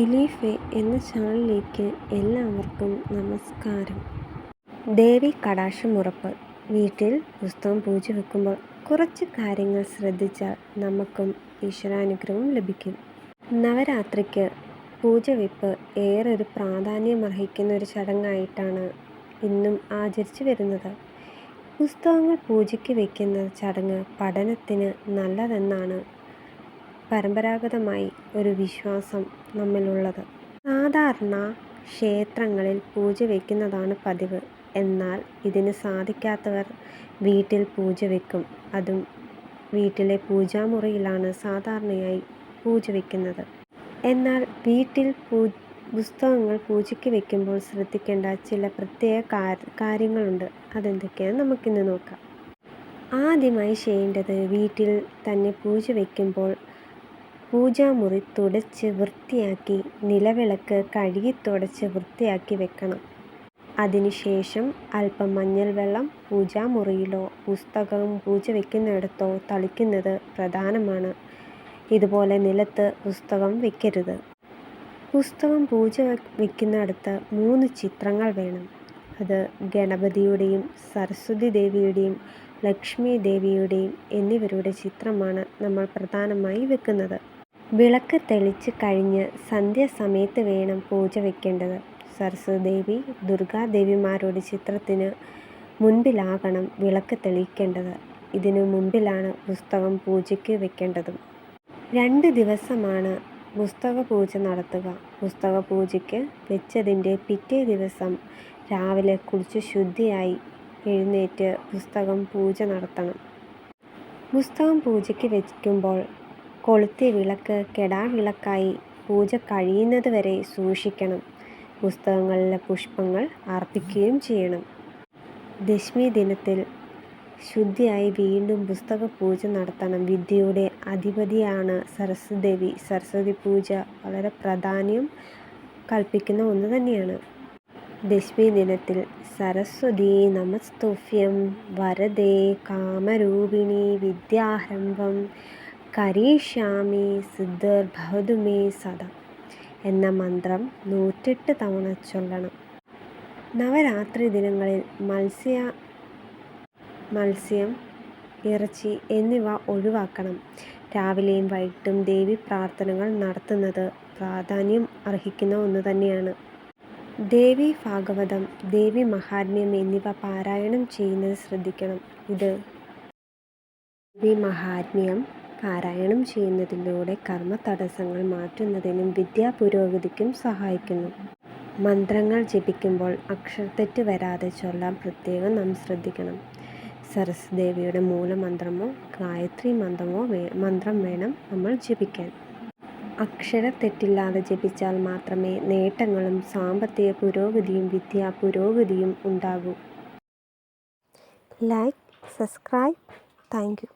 ഇലീഫെ എന്ന ചാനലിലേക്ക് എല്ലാവർക്കും നമസ്കാരം. ദേവി കടാക്ഷമുറപ്പ്. വീട്ടിൽ പുസ്തകം പൂജ വെക്കുമ്പോൾ കുറച്ച് കാര്യങ്ങൾ ശ്രദ്ധിച്ചാൽ നമുക്കും ഈശ്വരാനുഗ്രഹം ലഭിക്കും. നവരാത്രിക്ക് പൂജ വെപ്പ് ഏറെ ഒരു പ്രാധാന്യം അർഹിക്കുന്ന ഒരു ചടങ്ങായിട്ടാണ് ഇന്നും ആചരിച്ചു വരുന്നത്. പുസ്തകങ്ങൾ പൂജയ്ക്ക് വയ്ക്കുന്ന ചടങ്ങ് പഠനത്തിന് നല്ലതെന്നാണ് പരമ്പരാഗതമായി ഒരു വിശ്വാസം നമ്മിലുള്ളത്. സാധാരണ ക്ഷേത്രങ്ങളിൽ പൂജ വയ്ക്കുന്നതാണ് പതിവ്. എന്നാൽ ഇതിന് സാധിക്കാത്തവർ വീട്ടിൽ പൂജ വയ്ക്കും അതും വീട്ടിലെ പൂജാമുറിയിലാണ് സാധാരണയായി പൂജ വയ്ക്കുന്നത് എന്നാൽ വീട്ടിൽ പൂ പുസ്തകങ്ങൾ പൂജയ്ക്ക് വയ്ക്കുമ്പോൾ ശ്രദ്ധിക്കേണ്ട ചില പ്രത്യേക കാര്യങ്ങളുണ്ട്. അതെന്തൊക്കെയാണ് നമുക്കിന്ന് നോക്കാം. ആദ്യമായി ചെയ്യേണ്ടത് വീട്ടിൽ തന്നെ പൂജ വയ്ക്കുമ്പോൾ പൂജാമുറി തുടച്ച് വൃത്തിയാക്കി നിലവിളക്ക് കഴുകി തുടച്ച് വൃത്തിയാക്കി വെക്കണം. അതിനുശേഷം അല്പം മഞ്ഞൾ വെള്ളം പൂജാമുറിയിലോ പുസ്തകം പൂജ വയ്ക്കുന്നിടത്തോ തളിക്കുന്നത് പ്രധാനമാണ്. ഇതുപോലെ നിലത്ത് പുസ്തകം വയ്ക്കരുത് പുസ്തകം പൂജ വയ്ക്കുന്നിടത്ത് മൂന്ന് ചിത്രങ്ങൾ വേണം. അത് ഗണപതിയുടെയും സരസ്വതി ദേവിയുടെയും ലക്ഷ്മി ദേവിയുടെയും എന്നിവരുടെ ചിത്രമാണ് നമ്മൾ പ്രധാനമായി വെക്കുന്നത്. വിളക്ക് തെളിച്ച് കഴിഞ്ഞ് സന്ധ്യാസമയത്ത് വേണം പൂജ വയ്ക്കേണ്ടത് സരസ്വതി ദുർഗാദേവിമാരുടെ ചിത്രത്തിന് മുൻപിലാകണം വിളക്ക് തെളിയിക്കേണ്ടത്. ഇതിനു മുമ്പിലാണ് പുസ്തകം പൂജയ്ക്ക് വെക്കേണ്ടതും. രണ്ട് ദിവസമാണ് പുസ്തക പൂജ നടത്തുക. പുസ്തക പൂജയ്ക്ക് വെച്ചതിന്റെ പിറ്റേ ദിവസം രാവിലെ കുളിച്ച് ശുദ്ധിയായി എഴുന്നേറ്റ് പുസ്തകം പൂജ നടത്തണം. പുസ്തകം പൂജയ്ക്ക് വയ്ക്കുമ്പോൾ കൊളുത്തിയ വിളക്ക് കെടാവിളക്കായി പൂജ കഴിയുന്നത് വരെ സൂക്ഷിക്കണം. പുസ്തകങ്ങളിലെ പുഷ്പങ്ങൾ അർപ്പിക്കുകയും ചെയ്യണം. ദശമി ദിനത്തിൽ ശുദ്ധിയായി വീണ്ടും പുസ്തക പൂജ നടത്തണം. വിദ്യയുടെ അധിപതിയാണ് സരസ്വതി സരസ്വതി പൂജ വളരെ പ്രാധാന്യം കൽപ്പിക്കുന്ന ഒന്ന് തന്നെയാണ്. ദശമി ദിനത്തിൽ സരസ്വതി നമസ്തുഭ്യം വരദേ കാമരൂപിണി വിദ്യാരംഭം കരീഷ്യാമി സിദ്ധർ മേ സദ എന്ന മന്ത്രം നൂറ്റെട്ട് തവണ ചൊല്ലണം. നവരാത്രി ദിനങ്ങളിൽ മത്സ്യ മത്സ്യം ഇറച്ചി എന്നിവ ഒഴിവാക്കണം. രാവിലെയും വൈകിട്ടും ദേവി പ്രാർത്ഥനകൾ നടത്തുന്നത് പ്രാധാന്യം അർഹിക്കുന്ന ഒന്ന് തന്നെയാണ്. ദേവി ഭാഗവതം ദേവി മഹാത്മ്യം എന്നിവ പാരായണം ചെയ്യുന്നത് ശ്രദ്ധിക്കണം. ഇത് ദേവി മഹാത്മ്യം പാരായണം ചെയ്യുന്നതിലൂടെ കർമ്മ തടസ്സങ്ങൾ മാറ്റുന്നതിനും വിദ്യാ പുരോഗതിക്കും സഹായിക്കുന്നു. മന്ത്രങ്ങൾ ജപിക്കുമ്പോൾ അക്ഷരത്തെറ്റ് വരാതെ ചൊല്ലാൻ പ്രത്യേകം നാം ശ്രദ്ധിക്കണം. സരസ്വദേവിയുടെ മൂലമന്ത്രമോ ഗായത്രി മന്ത്രമോ മന്ത്രം വേണം നമ്മൾ ജപിക്കാൻ. അക്ഷര തെറ്റില്ലാതെ ജപിച്ചാൽ മാത്രമേ നേട്ടങ്ങളും സാമ്പത്തിക പുരോഗതിയും വിദ്യാ പുരോഗതിയും ഉണ്ടാകൂ. Like subscribe. താങ്ക്